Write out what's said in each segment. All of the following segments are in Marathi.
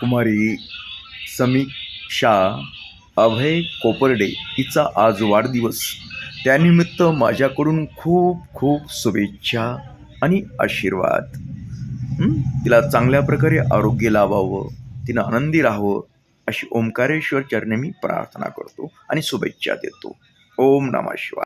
कुमारी समीक्षा अभय कोपर्डे हिचा आज वाढदिवस. त्यानिमित्त माझ्याकडून खूप खूप शुभेच्छा आणि आशीर्वाद. तिला चांगल्या प्रकारे आरोग्य लावावं तिनं आनंदी राहावं अशी ओंकारेश्वर चरणे मी प्रार्थना करतो आणि शुभेच्छा देतो. ओम नमः शिवाय.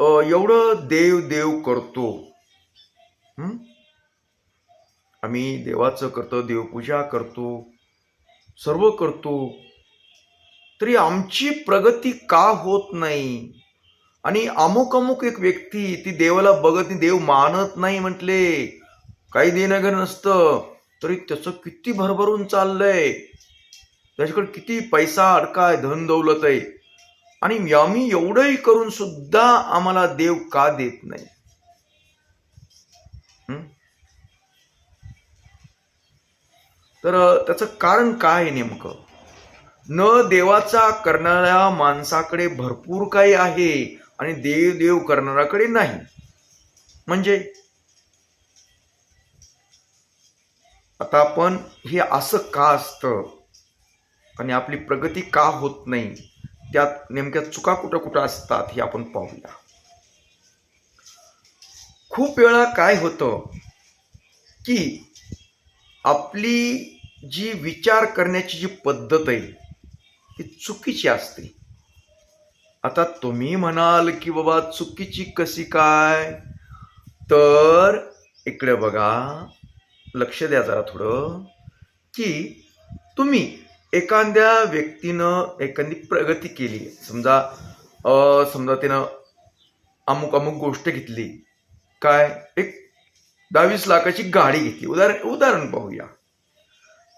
एवढं देव देव करतो. आम्ही देवाचं करतो देवपूजा करतो सर्व करतो. तरी आमची प्रगती का होत नाही? आणि अमुक अमुक एक व्यक्ती ती देवाला बघत नाही देव मानत नाही म्हटले. काही देणं नसतं. तरी त्याचं किती भरभरून चाललंय. त्याच्याकडे किती पैसा अडकाय धन दौलत आहे. आणि आम्ही एवढंही करून सुद्धा आम्हाला देव का देत नाही? तर त्याचं कारण काय आहे नेमकं? न देवाचा करणाऱ्या माणसाकडे भरपूर काही आहे आणि देव देव करणाऱ्याकडे नाही. म्हणजे? आता आपण हे असं का असतं? आणि आपली प्रगती का होत नाही? त्यात नेमक्या चुका कुठं कुठं असतात हे आपण पाहूया. खूप वेळा काय होतं की आपली जी विचार करण्याची जी पद्धत आहे ती चुकीची असते. आता तुम्ही म्हणाल की बाबा चुकीची कशी काय? तर इकडे बघा लक्ष द्या जरा थोडं की तुम्ही एखाद्या व्यक्तीनं एखादी प्रगती केली समजा समजा त्यानं अमुक अमुक गोष्ट घेतली काय एक दहावीस लाखाची गाडी घेतली उदाहरण उदाहरण पाहूया.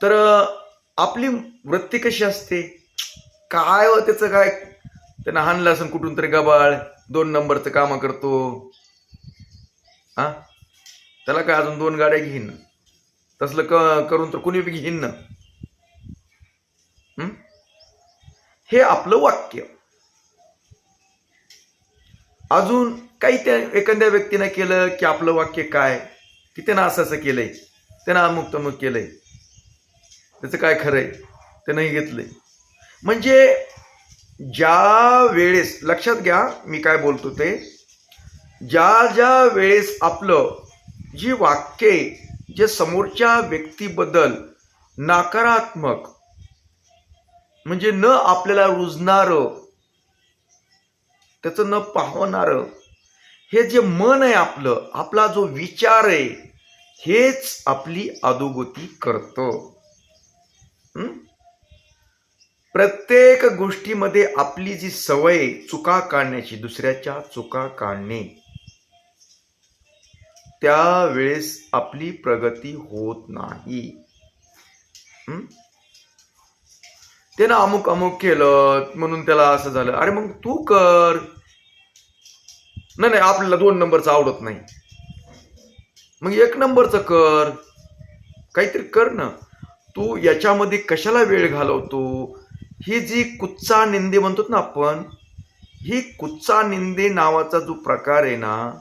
तर आपली वृत्ती कशी असते? काय व त्याचं काय? त्यानं हाणलं असं कुठून तरी गबाळ दोन नंबरचं कामं करतो. हा त्याला काय अजून दोन गाड्या घेईन? तसलं क करून तर कुणी बी घेईन ना हं? हे आपलं वाक्य. अजून काही त्या एखाद्या व्यक्तीनं केलं की आपलं वाक्य काय? की त्यानं असं असं केलंय. त्यानं अमुक तमुक केलंय. त्याचं काय खरंय? त्यानंही घेतलंय. म्हणजे ज्या वेळेस लक्षात घ्या मी काय बोलतो ते. ज्या ज्या वेळेस आपलं जी वाक्ये जे समोरच्या व्यक्तीबद्दल नकारात्मक म्हणजे न आपल्याला रुजणारं त्याचं न पाहणारं हे जे मन आहे आपलं आपला जो विचार आहे हेच आपली अधोगती करतं. प्रत्येक गोष्टीमध्ये आपली जी सवय चुका काढण्याची दुसऱ्याच्या चुका काढणे त्यावेळेस आपली प्रगती होत नाही. त्यानं अमुक अमुक केलं म्हणून त्याला असं झालं. अरे मग तू कर. नाही नाही आपल्याला दोन नंबरचं आवडत नाही. मग एक नंबरचं कर. काहीतरी कर ना. तू याच्यामध्ये कशाला वेळ घालवतो? ही जी कुच्चा निंदे म्हणतो ना आपण ही कुच्चा निंदे नावाचा जो प्रकार आहे ना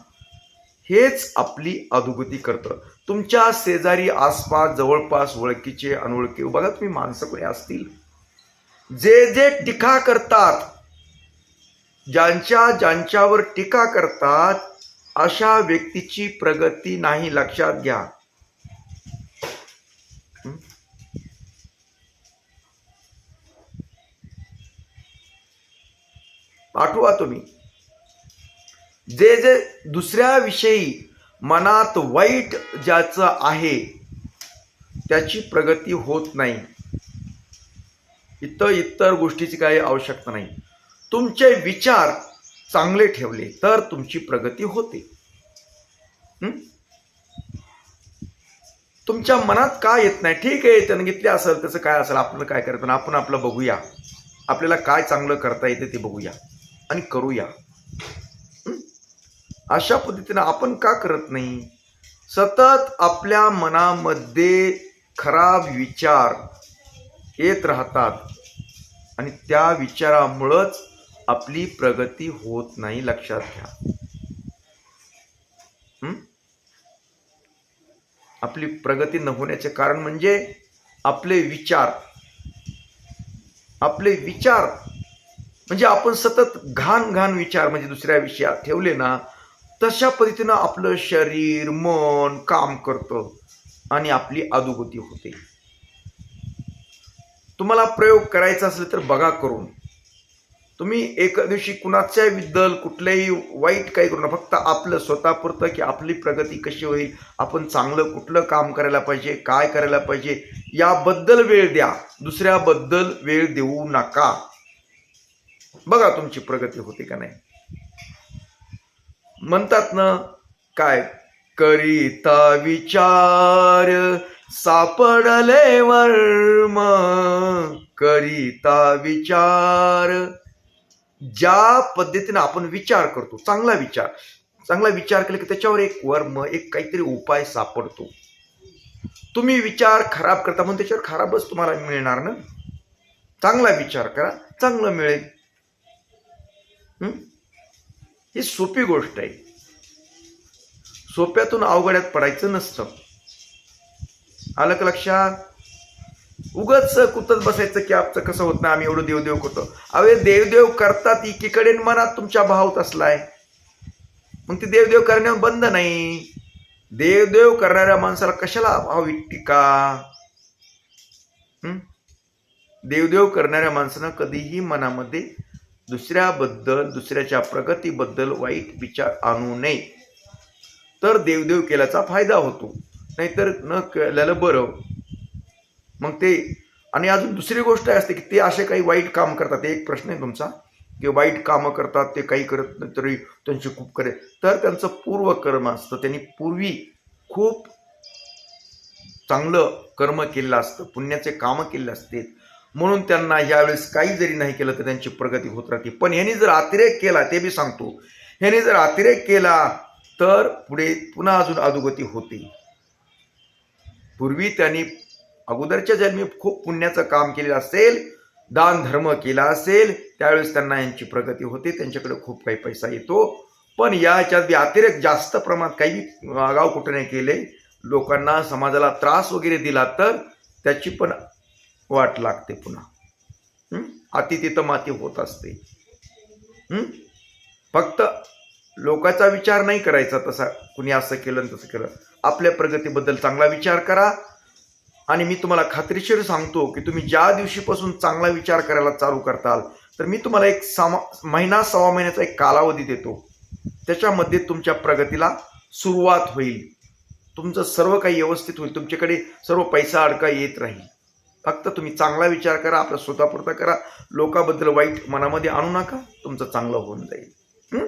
हेच आपली अधोगती करतं. तुमच्या शेजारी आसपास जवळपास ओळखीचे अनोळखी बघा तुम्ही माणसं कोणी असतील. जे जे टीका करतात ज्यांच्या ज्यांच्यावर टीका करतात अशा व्यक्तीची प्रगती नाही लक्षात घ्या. पाठवा तुम्ही. जे जे दुसऱ्याविषयी मनात वाईट ज्याचं आहे त्याची प्रगती होत नाही. इतर इतर गोष्टीची काही आवश्यकता नाही. तुमचे विचार चांगले ठेवले तर तुमची प्रगती होते. तुमच्या मनात काय येत नाही? ठीक आहे त्यानं घेतले असेल त्याचं काय असेल आपलं काय करायचं आपण आपलं बघूया. आपल्याला काय चांगलं करता येते ते बघूया आणि करूया. अशा पद्धतीनं आपण का करत नाही? सतत आपल्या मनामध्ये खराब विचार येत राहतात. आणि त्या विचारामुळंच आपली प्रगती होत नाही लक्षात घ्या. आपली प्रगती न होण्याचे कारण म्हणजे आपले विचार. आपले विचार म्हणजे आपण सतत घाण घाण विचार म्हणजे दुसऱ्या विषयात ठेवले ना तशा पद्धतीनं आपलं शरीर मन काम करतं आणि आपली अधोगती होते. तुम्हाला प्रयोग करायचा असेल तर बघा करून. तुम्ही एका दिवशी कुणाच्या बद्दल कुठल्याही वाईट काही करू नका. फक्त आपलं स्वतःपुरतं की आपली प्रगती कशी होईल आपण चांगलं कुठलं काम करायला पाहिजे काय करायला पाहिजे याबद्दल वेळ द्या. दुसऱ्याबद्दल वेळ देऊ नका. बघा तुमची प्रगती होते का नाही. म्हणतात ना काय? करिता विचार. सापडले वर्म करिता विचार. ज्या पद्धतीने आपण विचार करतो चांगला विचार चांगला विचार केला की त्याच्यावर एक वर्म एक काहीतरी उपाय सापडतो. तुम्ही विचार खराब करता म्हणून त्याच्यावर खराबच तुम्हाला मिळणार ना? चांगला विचार करा चांगलं मिळेल. ही? सोपी गोष्ट आहे. सोप्यातून अवघड्यात पडायचं नसतं. आलं का लक्षात? उगच कुतत बसायचं की आमचं कसं होत नाही आम्ही एवढं देवदेव करतो. अवे देवदेव करतात एकीकडे मनात तुमच्या भावत असलाय मग ते देवदेव करण्यावर बंद नाही. देवदेव करणाऱ्या माणसाला कशाला भाव टिका? देवदेव करणाऱ्या माणसानं कधीही मनामध्ये दुसऱ्याबद्दल दुसऱ्याच्या प्रगतीबद्दल वाईट विचार आणू नये. तर देवदेव केल्याचा फायदा होतो. नाहीतर न केलेलं बरं. मग ते आणि अजून दुसरी गोष्ट असते की ते असे काही वाईट काम करतात. एक प्रश्न आहे तुमचा की वाईट कामं करतात ते काही करत नाही तरी त्यांची खूप करे तर त्यांचं पूर्वकर्म असतं. त्यांनी पूर्वी खूप चांगलं कर्म केलेलं असतं पुण्याचे कामं केले असते. म्हणून त्यांना यावेळेस काही जरी नाही केलं तर त्यांची प्रगती होत राहते. पण ह्यांनी जर अतिरेक केला ते बी सांगतो ह्यांनी जर अतिरेक केला तर पुढे पुन्हा अजून अधोगती होते. पूर्वी त्यांनी अगोदरच्या जन्मी खूप पुण्याचं काम केलेलं असेल दान धर्म केला असेल त्यावेळेस त्यांना यांची प्रगती होते त्यांच्याकडे खूप काही पैसा येतो. पण याच्यात अतिरेक जास्त प्रमाणात काही आगाव कुठं नाही केले. लोकांना समाजाला त्रास वगैरे दिला तर त्याची पण वाट लागते पुन्हा. अति तिथं माती होत असते. फक्त लोकांचा विचार नाही करायचा तसा. कुणी असं केलं आणि तसं केलं. आपल्या प्रगतीबद्दल चांगला विचार करा. आणि मी तुम्हाला खात्रीशीर सांगतो की तुम्ही ज्या दिवशीपासून चांगला विचार करायला चालू करताल तर मी तुम्हाला एक समा महिना सव्वा महिन्याचा एक कालावधी देतो. त्याच्यामध्ये तुमच्या प्रगतीला सुरुवात होईल. तुमचं सर्व काही व्यवस्थित होईल. तुमच्याकडे सर्व पैसा अडका येत राहील. फक्त तुम्ही चांगला विचार करा आपला स्वतःपुरता करा. लोकाबद्दल वाईट मनामध्ये आणू नका. तुमचं चांगलं होऊन जाईल. हं?